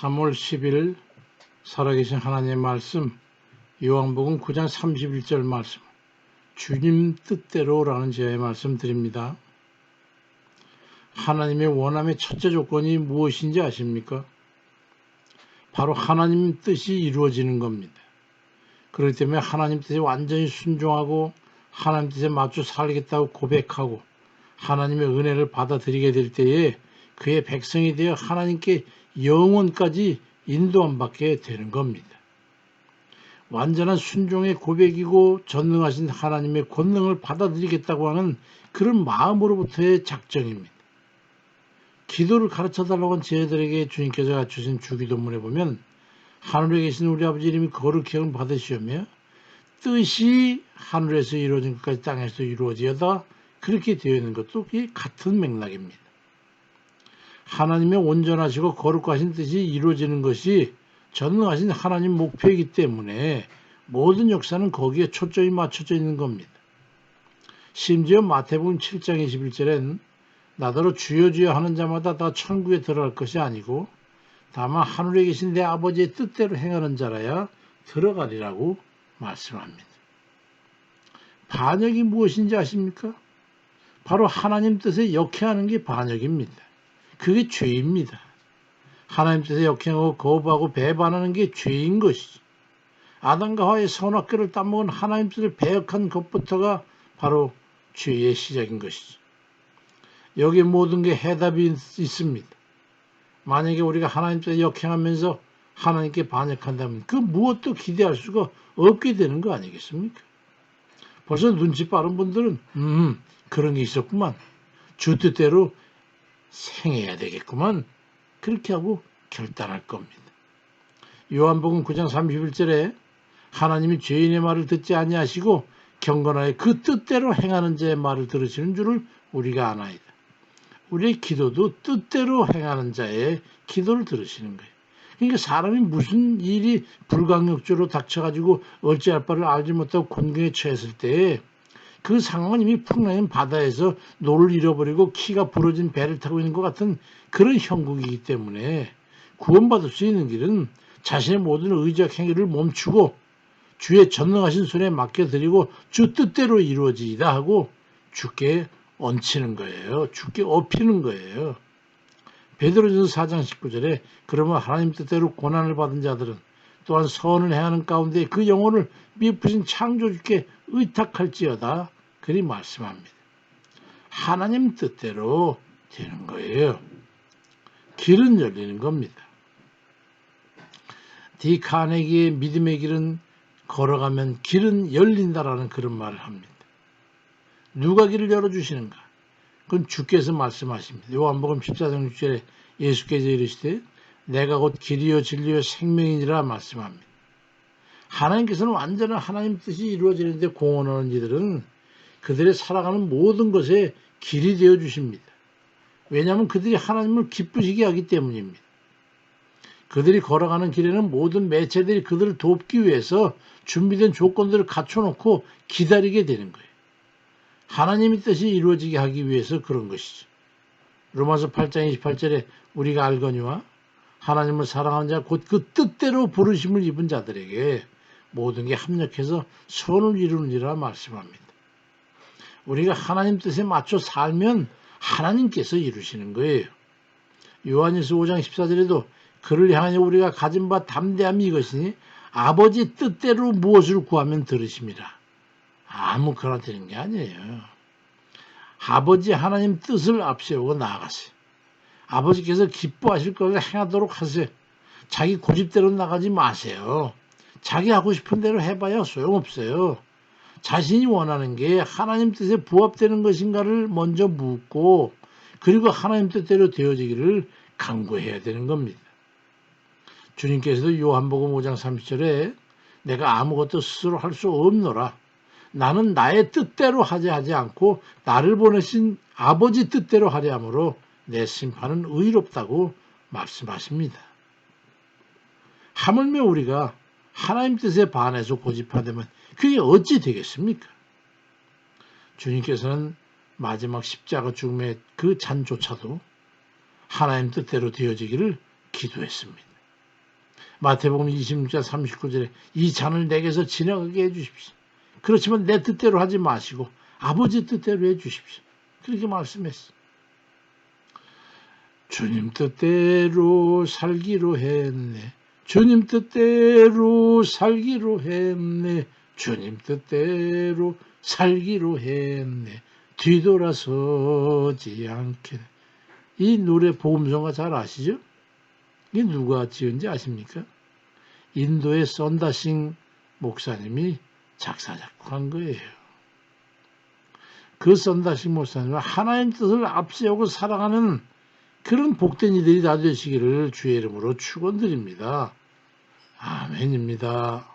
3월 10일 살아계신 하나님의 말씀 요한복음 9장 31절 말씀 주님 뜻대로라는 제의 말씀 드립니다. 하나님의 원함의 첫째 조건이 무엇인지 아십니까? 바로 하나님 뜻이 이루어지는 겁니다. 그렇기 때문에 하나님 뜻에 완전히 순종하고 하나님 뜻에 맞춰 살겠다고 고백하고 하나님의 은혜를 받아들이게 될 때에 그의 백성이 되어 하나님께 영원까지 인도함 받게 되는 겁니다. 완전한 순종의 고백이고 전능하신 하나님의 권능을 받아들이겠다고 하는 그런 마음으로부터의 작정입니다. 기도를 가르쳐 달라고 한 제자들에게 주님께서 주신 주기도문에 보면 하늘에 계신 우리 아버지 이름이 거룩히 여 받으시오며 뜻이 하늘에서 이루어진 것까지 땅에서 이루어지어다 그렇게 되어 있는 것도 같은 맥락입니다. 하나님의 온전하시고 거룩하신 뜻이 이루어지는 것이 전능하신 하나님 목표이기 때문에 모든 역사는 거기에 초점이 맞춰져 있는 겁니다. 심지어 마태복음 7장 21절엔 나더러 주여 주여 하는 자마다 다 천국에 들어갈 것이 아니고 다만 하늘에 계신 내 아버지의 뜻대로 행하는 자라야 들어가리라고 말씀합니다. 반역이 무엇인지 아십니까? 바로 하나님 뜻에 역행하는 게 반역입니다. 그게 죄입니다. 하나님 뜻에 역행하고 거부하고 배반하는 게 죄인 것이죠. 아담과 하와의 선악과를 따먹은 하나님 뜻을 배역한 것부터가 바로 죄의 시작인 것이죠. 여기 모든 게 해답이 있습니다. 만약에 우리가 하나님 뜻에 역행하면서 하나님께 반역한다면 그 무엇도 기대할 수가 없게 되는 거 아니겠습니까? 벌써 눈치 빠른 분들은 음 그런 게 있었구만. 주 뜻대로 생해야 되겠구만. 그렇게 하고 결단할 겁니다. 요한복음 9장 31절에 하나님이 죄인의 말을 듣지 아니하시고 경건하여 그 뜻대로 행하는 자의 말을 들으시는 줄을 우리가 아나이다. 우리의 기도도 뜻대로 행하는 자의 기도를 들으시는 거예요. 그러니까 사람이 무슨 일이 불강력적으로 닥쳐가지고 어찌할 바를 알지 못하고 곤경에 처했을 때 그 상황은 이미 풍랑인 바다에서 노를 잃어버리고 키가 부러진 배를 타고 있는 것 같은 그런 형국이기 때문에 구원받을 수 있는 길은 자신의 모든 의적 행위를 멈추고 주의 전능하신 손에 맡겨드리고 주 뜻대로 이루어지이다 하고 주께 얹히는 거예요. 주께 업히는 거예요. 베드로전서 4장 19절에 그러면 하나님 뜻대로 고난을 받은 자들은 또한 선을 행하는 가운데 그 영혼을 미쁘신 창조주께 의탁할지어다 그리 말씀합니다. 하나님 뜻대로 되는 거예요. 길은 열리는 겁니다. 디 카네기의 믿음의 길은 걸어가면 길은 열린다라는 그런 말을 합니다. 누가 길을 열어주시는가? 그건 주께서 말씀하십니다. 요한복음 14장 6절에 예수께서 이르시되 내가 곧 길이요 진리요 생명이니라 말씀합니다. 하나님께서는 완전한 하나님 뜻이 이루어지는데 공헌하는 이들은 그들의 살아가는 모든 것에 길이 되어 주십니다. 왜냐하면 그들이 하나님을 기쁘시게 하기 때문입니다. 그들이 걸어가는 길에는 모든 매체들이 그들을 돕기 위해서 준비된 조건들을 갖춰놓고 기다리게 되는 거예요. 하나님의 뜻이 이루어지게 하기 위해서 그런 것이죠. 로마서 8장 28절에 우리가 알거니와 하나님을 사랑하는 자 곧 그 뜻대로 부르심을 입은 자들에게 모든 게 합력해서 선을 이루느니라 말씀합니다. 우리가 하나님 뜻에 맞춰 살면 하나님께서 이루시는 거예요. 요한일서 5장 14절에도 그를 향하여 우리가 가진 바 담대함이 이것이니 아버지 뜻대로 무엇을 구하면 들으십니다. 아무거나 되는 게 아니에요. 아버지 하나님 뜻을 앞세우고 나아가세요. 아버지께서 기뻐하실 것을 행하도록 하세요. 자기 고집대로 나가지 마세요. 자기 하고 싶은 대로 해봐야 소용없어요. 자신이 원하는 게 하나님 뜻에 부합되는 것인가를 먼저 묻고 그리고 하나님 뜻대로 되어지기를 강구해야 되는 겁니다. 주님께서도 요한복음 5장 30절에 내가 아무것도 스스로 할 수 없노라. 나는 나의 뜻대로 하지 하지 않고 나를 보내신 아버지 뜻대로 하려 함으로 내 심판은 의롭다고 말씀하십니다. 하물며 우리가 하나님 뜻에 반해서 고집하되면 그게 어찌 되겠습니까? 주님께서는 마지막 십자가 죽음의 그 잔조차도 하나님 뜻대로 되어지기를 기도했습니다. 마태복음 26장 39절에 이 잔을 내게서 지나가게 해주십시오. 그렇지만 내 뜻대로 하지 마시고 아버지 뜻대로 해주십시오. 그렇게 말씀했어. 주님 뜻대로 살기로 했네. 주님 뜻대로 살기로 했네. 주님 뜻대로 살기로 했네. 뒤돌아서지 않게. 이 노래 보험성가 잘 아시죠? 이게 누가 지은지 아십니까? 인도의 썬다싱 목사님이 작사 작곡한 거예요. 그 썬다싱 목사님은 하나님 뜻을 앞세우고 살아가는 그런 복된 이들이 다 되시기를 주의 이름으로 축원드립니다. 아멘입니다.